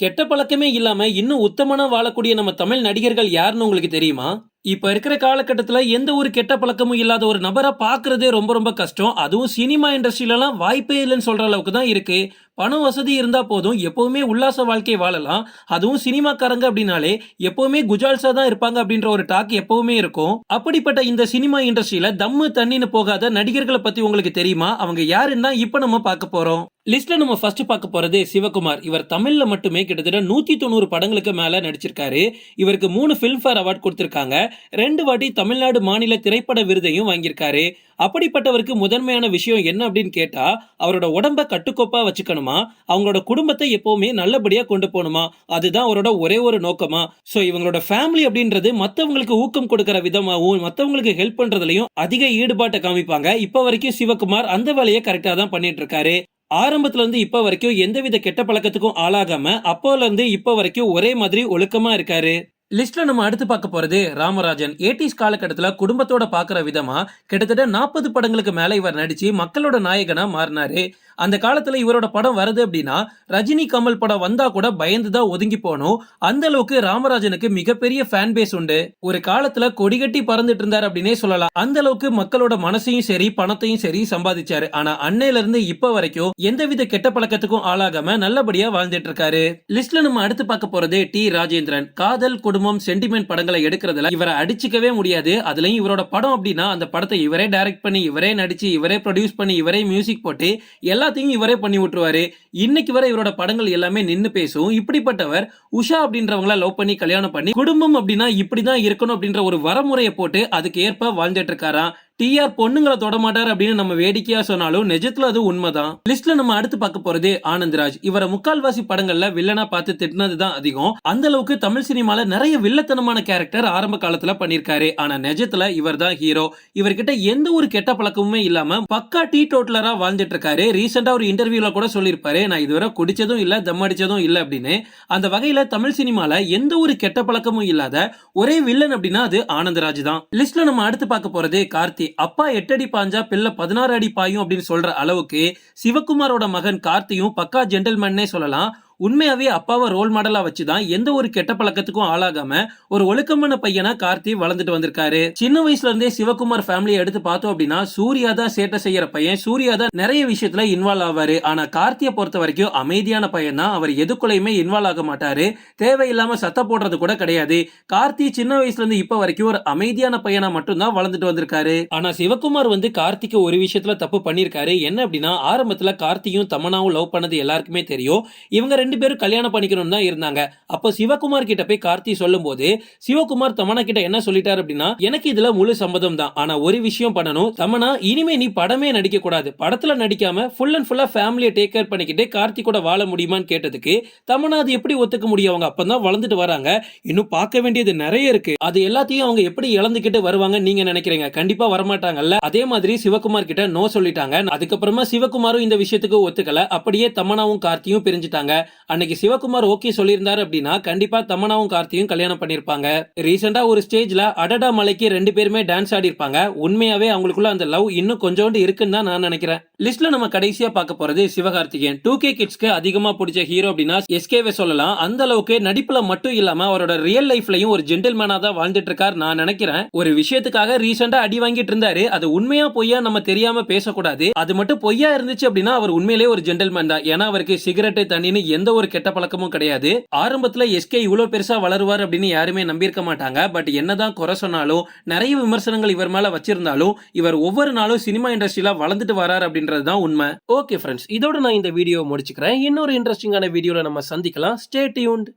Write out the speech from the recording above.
கெட்ட பழக்கமே இல்லாம இன்னும் உத்தமனா வாழக்கூடிய நம்ம தமிழ் நடிகர்கள் யாருன்னு உங்களுக்கு தெரியுமா? இப்ப இருக்கிற காலகட்டத்துல எந்த ஒரு கெட்ட பழக்கமும் இல்லாத ஒரு நபரை பாக்குறதே ரொம்ப ரொம்ப கஷ்டம். அதுவும் சினிமா இண்டஸ்ட்ரியிலலாம் வாய்ப்பே இல்லைன்னு சொல்ற அளவுக்கு தான் இருக்கு. பணம் வசதி இருந்தா போதும் எப்பவுமே உல்லாச வாழ்க்கை வாழலாம். அதுவும் சினிமாக்காரங்க அப்படின்னாலே எப்பவுமே குஜால்ஸா தான் இருப்பாங்க அப்படின்ற ஒரு டாக் எப்பவுமே இருக்கும். அப்படிப்பட்ட இந்த சினிமா இண்டஸ்ட்ரியில தம்மு தண்ணின்னு போகாத நடிகர்களை பத்தி உங்களுக்கு தெரியுமா? அவங்க யாருன்னு தான் இப்ப நம்ம பார்க்க போறோம். லிஸ்ட்ல நம்ம ஃபர்ஸ்ட் பார்க்க போறது சிவகுமார். இவர் தமிழ்ல மட்டுமே கிட்டத்தட்ட நூத்தி தொண்ணூறு படங்களுக்கு மேல நடிச்சிருக்காரு. இவருக்கு மூணு பிலிம்ஃபேர் அவார்ட் கொடுத்திருக்காங்க. ரெண்டு வாட்டி தமிழ்நாடு மாநில திரைப்பட விருதையும் வாங்கியிருக்காரு. அப்படிப்பட்டவருக்கு முதன்மையான விஷயம் என்ன அப்படின்னு கேட்டா அவரோட உடம்ப கட்டுக்கோப்பா வச்சுக்கணுமா? அவங்களோட குடும்பத்தை எப்பவுமே நல்லபடியா கொண்டு போகணுமா? அதுதான் அவரோட ஒரே ஒரு நோக்கமா? சோ இவங்களோட ஃபேமிலி அப்படின்றது மத்தவங்களுக்கு ஊக்கம் கொடுக்கற விதமாகவும் மத்தவங்களுக்கு ஹெல்ப் பண்றதுலயும் அதிக ஈடுபாட்டை காமிப்பாங்க. இப்ப வரைக்கும் சிவகுமார் அந்த வேலையை கரெக்டா தான் பண்ணிட்டு இருக்காரு. ஆரம்பத்துல இருந்து இப்ப வரைக்கும் எந்தவித கெட்ட பழக்கத்துக்கும் ஆளாகாம அப்போல இருந்து இப்ப வரைக்கும் ஒரே மாதிரி ஒழுக்கமா இருக்காரு. லிஸ்ட்ல நம்ம அடுத்து பார்க்க போறது ராமராஜன். ஏடிஸ் காலகட்டத்துல குடும்பத்தோட பாக்குற விதமா கிட்டத்தட்ட நாற்பது படங்களுக்கு மேல இவர் நடிச்சு மக்களோட நாயகனா மாறினாரு. அந்த காலத்துல இவரோட படம் வருது அப்படின்னா ரஜினி கமல் படம் வந்தா கூட பயந்து தான் ஒதுங்கி போனோம் அந்த அளவுக்கு ராமராஜனுக்கு மிகப்பெரிய ஃபேன் பேஸ் உண்டு. ஒரு காலத்துல கொடிகட்டி பறந்துட்டு இருந்தார் அப்படின்னே சொல்லலாம். அந்த அளவுக்கு மக்களோட மனசையும் சரி பணத்தையும் சரி சம்பாதிச்சாரு. ஆனா அன்னையில இருந்து இப்ப வரைக்கும் எந்தவித கெட்ட பழக்கத்துக்கும் ஆளாகாம நல்லபடியா வாழ்ந்துட்டு இருக்காரு. லிஸ்ட்ல நம்ம அடுத்து பார்க்க போறது டி ராஜேந்திரன். காதல் குடும்பம் சென்டிமெண்ட் படங்களை எடுக்கிறதுல இவரை அடிச்சுக்கவே முடியாது. அதுலயும் இவரோட படம் அப்படின்னா அந்த படத்தை இவரே டைரக்ட் பண்ணி இவரே நடிச்சு இவரே ப்ரொடியூஸ் பண்ணி இவரே மியூசிக் போட்டு எல்லாத்தையும் இவரே பண்ணி விட்டுருவாரு. இன்னைக்கு வரை இவரோட படங்கள் எல்லாமே நின்னு பேசும். இப்படிப்பட்டவர் உஷா அப்படின்றவங்கள லவ் பண்ணி கல்யாணம் பண்ணி குடும்பம் அப்படின்னா இப்படிதான் இருக்கணும் அப்படின்ற ஒரு வரமுறையை போட்டு அதுக்கு ஏற்ப வாழ்ந்துட்டு இருக்காராம். டிஆர் பொண்ணுங்களை தொட மாட்டார் அப்படின்னு நம்ம வேடிக்கையா சொன்னாலும் நிஜத்துல அது உண்மைதான். லிஸ்ட்ல நம்ம அடுத்து பார்க்க போறதே ஆனந்த்ராஜ். இவரை முக்கால்வாசி படங்கள்ல வில்லனா பார்த்து திட்டினது தான் அதிகம். அந்த அளவுக்கு தமிழ் சினிமால நிறைய வில்லத்தனமான கேரக்டர் ஆரம்ப காலத்துல பண்ணிருக்காரு ஆனா நிஜத்துல இவர் தான் ஹீரோ இவர்கிட்ட எந்த ஒரு கெட்ட பழக்கமுமே இல்லாம பக்கா டீ டோட்டலரா வாழ்ந்துட்டு இருக்காரு ரீசெண்டா ஒரு இன்டர்வியூல கூட சொல்லியிருப்பாரு நான் இதுவரை குடிச்சதும் இல்ல தம் அடிச்சதும் இல்ல அப்படின்னு. அந்த வகையில தமிழ் சினிமால எந்த ஒரு கெட்ட பழக்கமும் இல்லாத ஒரே வில்லன் அப்படின்னா அது ஆனந்தராஜ் தான். லிஸ்ட்ல நம்ம அடுத்து பார்க்க போறது கார்த்தி. அப்பா எட்டடி அடி பாஞ்சா பிள்ளை பதினாறு அடி பாயும் அப்படின்னு சொல்ற அளவுக்கு சிவகுமாரோட மகன் கார்த்தியும் பக்கா ஜென்டல்மேன்னே சொல்லலாம். உண்மையாவே அப்பாவை ரோல் மாடலா வச்சுதான் எந்த ஒரு கெட்ட பழக்கத்துக்கும் ஆளாகாம ஒரு ஒழுக்கமான பையனா கார்த்தி வளர்ந்துட்டு வந்திருக்காரு. சின்ன வயசுல இருந்தே சிவகுமார் ஃபேமிலியை எடுத்து பார்த்தோம் அப்படின்னா சூர்யா தான் சேட்டை செய்யற பையன் சூர்யா தான் நிறைய விஷயத்துல இன்வால்வ் ஆவாரு. ஆனா கார்த்தியை பொறுத்த வரைக்கும் அமைதியான பையன் தான். அவர் எதுக்குள்ளயுமே இன்வால்வ் ஆக மாட்டாரு. தேவையில்லாம சத்த போடுறது கூட கிடையாது. கார்த்தி சின்ன வயசுல இருந்து இப்ப வரைக்கும் ஒரு அமைதியான பையனா மட்டும்தான் வளர்ந்துட்டு வந்திருக்காரு. ஆனா சிவகுமார் வந்து கார்த்திக்கு ஒரு விஷயத்துல தப்பு பண்ணிருக்காரு. என்ன அப்படின்னா ஆரம்பத்துல கார்த்தியும் தமனாவும் லவ் பண்ணது எல்லாருக்குமே தெரியும். இவங்க ரெண்டு ரெண்டு பேரும் கல்யாணம் பண்ணிக்கணும்னு தான் இருந்தாங்க. அப்போ சிவகுமார் கிட்ட போய் கார்த்தி சொல்லும் போது சிவகுமார் தமனா கிட்ட என்ன சொல்லிட்டாரு அப்படின்னா எனக்கு இதுல முழு சம்மதம் தான். ஆனா ஒரு விஷயம் பண்ணணும். தமனா இனிமே நீ படமே நடிக்க கூடாது படத்துல நடிக்காம ஃபுல் அண்ட் ஃபுல்லா ஃபேமிலியை டேக் கேர் பண்ணிக்கிட்டு கார்த்தி கூட வாழ முடியுமான்னு கேட்டதுக்கு தமனா அது எப்படி ஒத்துக்க முடியும்? அவங்க அப்பதான் வளர்ந்துட்டு வராங்க. இன்னும் பார்க்க வேண்டியது நிறைய இருக்கு. அது எல்லாத்தையும் அவங்க எப்படி இழந்துக்கிட்டு வருவாங்க நீங்க நினைக்கிறீங்க? கண்டிப்பா வரமாட்டாங்கல்ல? அதே மாதிரி சிவகுமார் கிட்ட நோ சொல்லிட்டாங்க. அதுக்கப்புறமா சிவகுமாரும் இந்த விஷயத்துக்கு ஒத்துக்கல. அப்படியே தமனாவும் கார்த்தியும் பிரிஞ்சுட்டாங்க. அன்னைக்கு சிவகுமார் ஓகே சொல்லியிருந்தாரு அப்படின்னா கண்டிப்பா தமனாவும் கார்த்தியும் கல்யாணம் பண்ணிருப்பாங்க ரீசெண்டா ஒரு ஸ்டேஜ்ல அடடா மலைக்கு ரெண்டு பேருமே டான்ஸ் ஆடி இருப்பாங்க உண்மையாவே அவங்களுக்குள்ள அந்த லவ் இன்னும் கொஞ்சோண்டு இருக்குன்னு தான் நான் நினைக்கிறேன். லிஸ்ட்ல நம்ம கடைசியா பார்க்க போறது சிவகார்த்திகேயன். டூ கே கிட்ஸ்க்கு அதிகமா பிடிச்ச ஹீரோ அப்படின்னா எஸ்கேவே சொல்லலாம். அந்த அளவுக்கு நடிப்புல மட்டும் இல்லாம அவரோட ரியல் லைஃப்லயும் ஒரு ஜென்டில்மேனா தான் வாழ்ந்துட்டு இருக்காரு நான் நினைக்கிறேன். ஒரு விஷயத்துக்காக ரீசெண்டா அடி வாங்கிட்டு இருந்தாரு. அது உண்மையா பொய்யா நம்ம தெரியாம பேசக்கூடாது. அது மட்டும் பொய்யா இருந்துச்சு அப்படின்னா அவர் உண்மையிலேயே ஒரு ஜென்டில்மேன் தான். ஏன்னா அவருக்கு சிகரெட்டு தண்ணின்னு எந்த ஒரு கெட்ட பழக்கமும் கிடையாது. ஆரம்பத்துல எஸ்கே இவ்வளவு பெருசா வளருவார் அப்படின்னு யாருமே நம்பியிருக்க மாட்டாங்க. பட் என்னதான் குறை சொன்னாலும் நிறைய விமர்சனங்கள் இவர் மேல வச்சிருந்தாலும் இவர் ஒவ்வொரு நாளும் சினிமா இண்டஸ்ட்ரியில வளர்ந்துட்டு வராரு அப்படின்றது தான் உண்மை. ஓகே ஃப்ரெண்ட்ஸ் இதோட நான் இந்த வீடியோ முடிச்சுக்கிறேன். இன்னொரு இன்ட்ரெஸ்டிங்கான வீடியோல நம்ம சந்திக்கலாம். Stay tuned